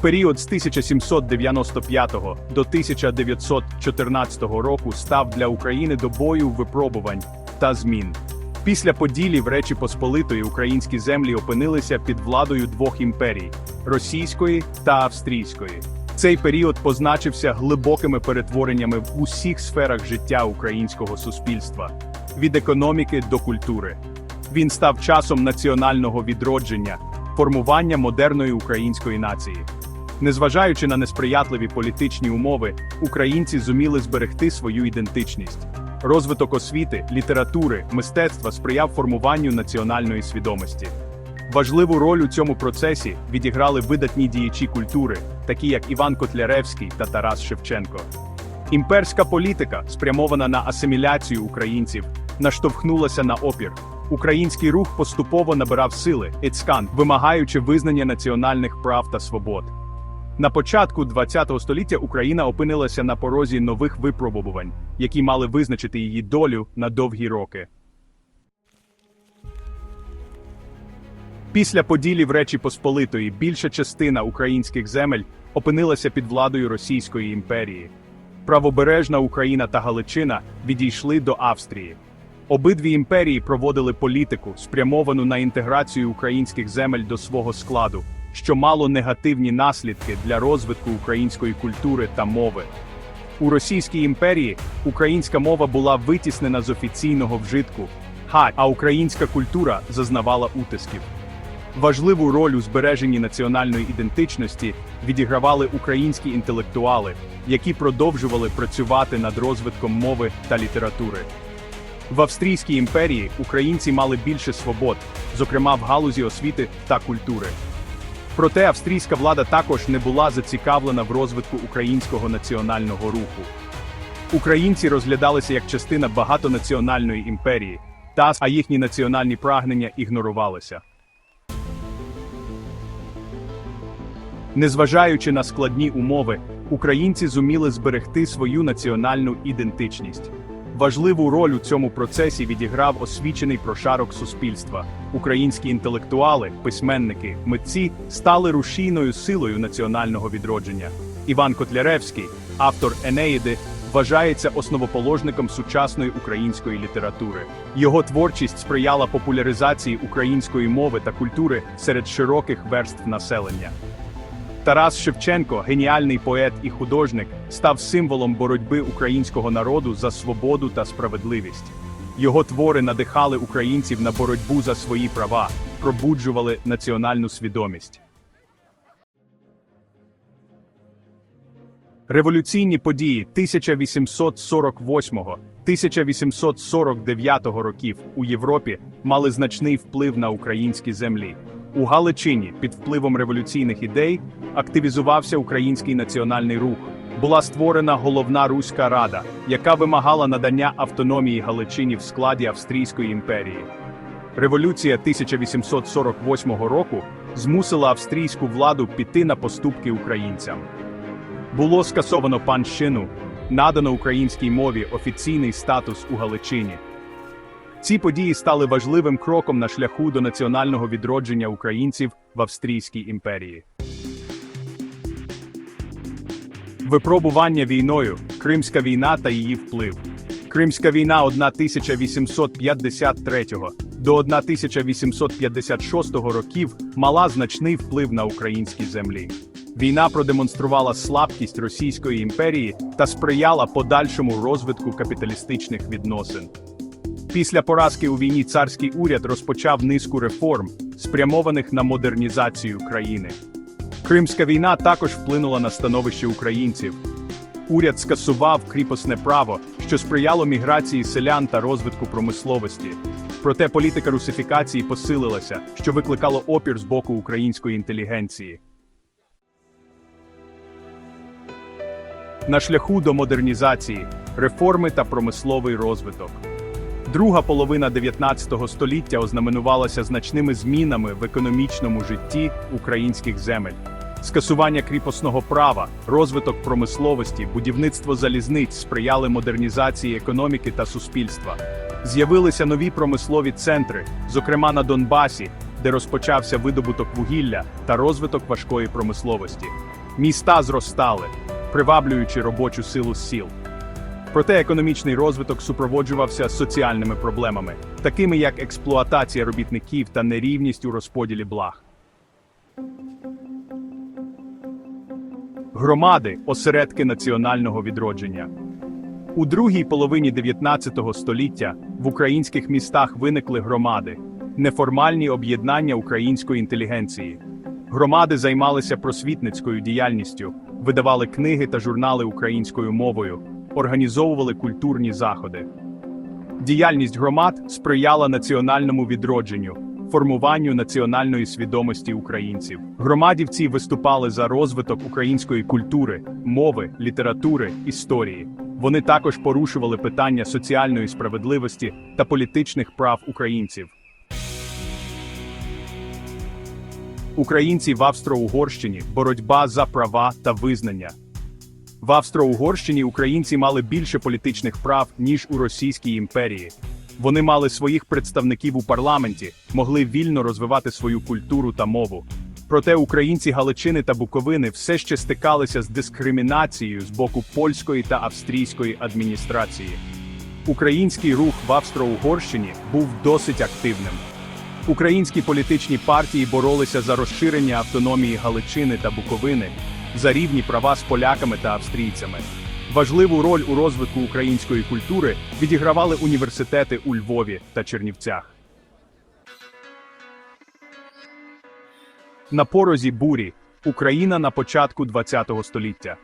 Період з 1795 до 1914 року став для України добою випробувань та змін. Після поділів Речі Посполитої українські землі опинилися під владою двох імперій російської та австрійської. Цей період позначився глибокими перетвореннями в усіх сферах життя українського суспільства від економіки до культури. Він став часом національного відродження, формування модерної української нації. Незважаючи на несприятливі політичні умови, українці зуміли зберегти свою ідентичність. Розвиток освіти, літератури, мистецтва сприяв формуванню національної свідомості. Важливу роль у цьому процесі відіграли видатні діячі культури, такі як Іван Котляревський та Тарас Шевченко. Імперська політика, спрямована на асиміляцію українців, наштовхнулася на опір. Український рух поступово набирав сили, іцкан, вимагаючи визнання національних прав та свобод. На початку ХХ століття Україна опинилася на порозі нових випробувань, які мали визначити її долю на довгі роки. Після поділів Речі Посполитої більша частина українських земель опинилася під владою Російської імперії. Правобережна Україна та Галичина відійшли до Австрії. Обидві імперії проводили політику, спрямовану на інтеграцію українських земель до свого складу, що мало негативні наслідки для розвитку української культури та мови. У Російській імперії українська мова була витіснена з офіційного вжитку, а українська культура зазнавала утисків. Важливу роль у збереженні національної ідентичності відігравали українські інтелектуали, які продовжували працювати над розвитком мови та літератури. В Австрійській імперії українці мали більше свобод, зокрема в галузі освіти та культури. Проте австрійська влада також не була зацікавлена в розвитку українського національного руху. Українці розглядалися як частина багатонаціональної імперії, та а їхні національні прагнення ігнорувалися. Незважаючи на складні умови, українці зуміли зберегти свою національну ідентичність. Важливу роль у цьому процесі відіграв освічений прошарок суспільства. Українські інтелектуали, письменники, митці стали рушійною силою національного відродження. Іван Котляревський, автор Енеїди, вважається основоположником сучасної української літератури. Його творчість сприяла популяризації української мови та культури серед широких верств населення. Тарас Шевченко, геніальний поет і художник, став символом боротьби українського народу за свободу та справедливість. Його твори надихали українців на боротьбу за свої права, пробуджували національну свідомість. Революційні події 1848-1849 років у Європі мали значний вплив на українські землі. У Галичині під впливом революційних ідей активізувався український національний рух. Була створена головна руська рада, яка вимагала надання автономії Галичині в складі Австрійської імперії. Революція 1848 року змусила австрійську владу піти на поступки українцям. Було скасовано панщину, надано українській мові офіційний статус у Галичині. Ці події стали важливим кроком на шляху до національного відродження українців в Австрійській імперії. Випробування війною, Кримська війна та її вплив. Кримська війна 1853 до 1856 років мала значний вплив на українські землі. Війна продемонструвала слабкість Російської імперії та сприяла подальшому розвитку капіталістичних відносин. Після поразки у війні царський уряд розпочав низку реформ, спрямованих на модернізацію країни. Кримська війна також вплинула на становище українців. Уряд скасував кріпосне право, що сприяло міграції селян та розвитку промисловості. Проте політика русифікації посилилася, що викликало опір з боку української інтелігенції. На шляху до модернізації, реформи та промисловий розвиток. Друга половина 19 століття ознаменувалася значними змінами в економічному житті українських земель. Скасування кріпосного права, розвиток промисловості, будівництво залізниць сприяли модернізації економіки та суспільства. З'явилися нові промислові центри, зокрема на Донбасі, де розпочався видобуток вугілля та розвиток важкої промисловості. Міста зростали, приваблюючи робочу силу з сіл. Проте економічний розвиток супроводжувався соціальними проблемами, такими як експлуатація робітників та нерівність у розподілі благ. Громади осередки національного відродження. У другій половині 19 століття в українських містах виникли громади, неформальні об'єднання української інтелігенції. Громади займалися просвітницькою діяльністю, видавали книги та журнали українською мовою, організовували культурні заходи. Діяльність громад сприяла національному відродженню, формуванню національної свідомості українців. Громадівці виступали за розвиток української культури, мови, літератури, історії. Вони також порушували питання соціальної справедливості та політичних прав українців. Українці в Австро-Угорщині боротьба за права та визнання. В Австро-Угорщині українці мали більше політичних прав, ніж у Російській імперії. Вони мали своїх представників у парламенті, могли вільно розвивати свою культуру та мову. Проте українці Галичини та Буковини все ще стикалися з дискримінацією з боку польської та австрійської адміністрації. Український рух в Австро-Угорщині був досить активним. Українські політичні партії боролися за розширення автономії Галичини та Буковини, за рівні права з поляками та австрійцями. Важливу роль у розвитку української культури відігравали університети у Львові та Чернівцях. На порозі бурі Україна на початку ХХ століття.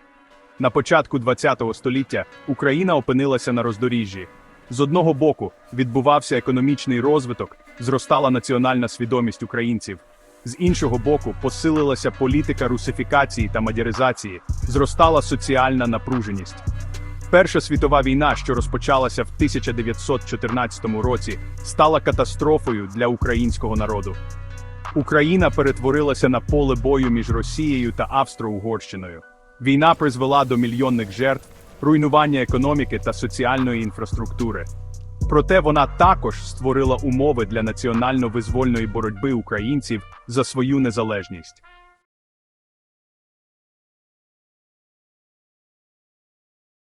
На початку ХХ століття Україна опинилася на роздоріжжі. З одного боку відбувався економічний розвиток, зростала національна свідомість українців. З іншого боку, посилилася політика русифікації та мадяризації, зростала соціальна напруженість. Перша світова війна, що розпочалася в 1914 році, стала катастрофою для українського народу. Україна перетворилася на поле бою між Росією та Австро-Угорщиною. Війна призвела до мільйонних жертв, руйнування економіки та соціальної інфраструктури. Проте вона також створила умови для національно-визвольної боротьби українців за свою незалежність.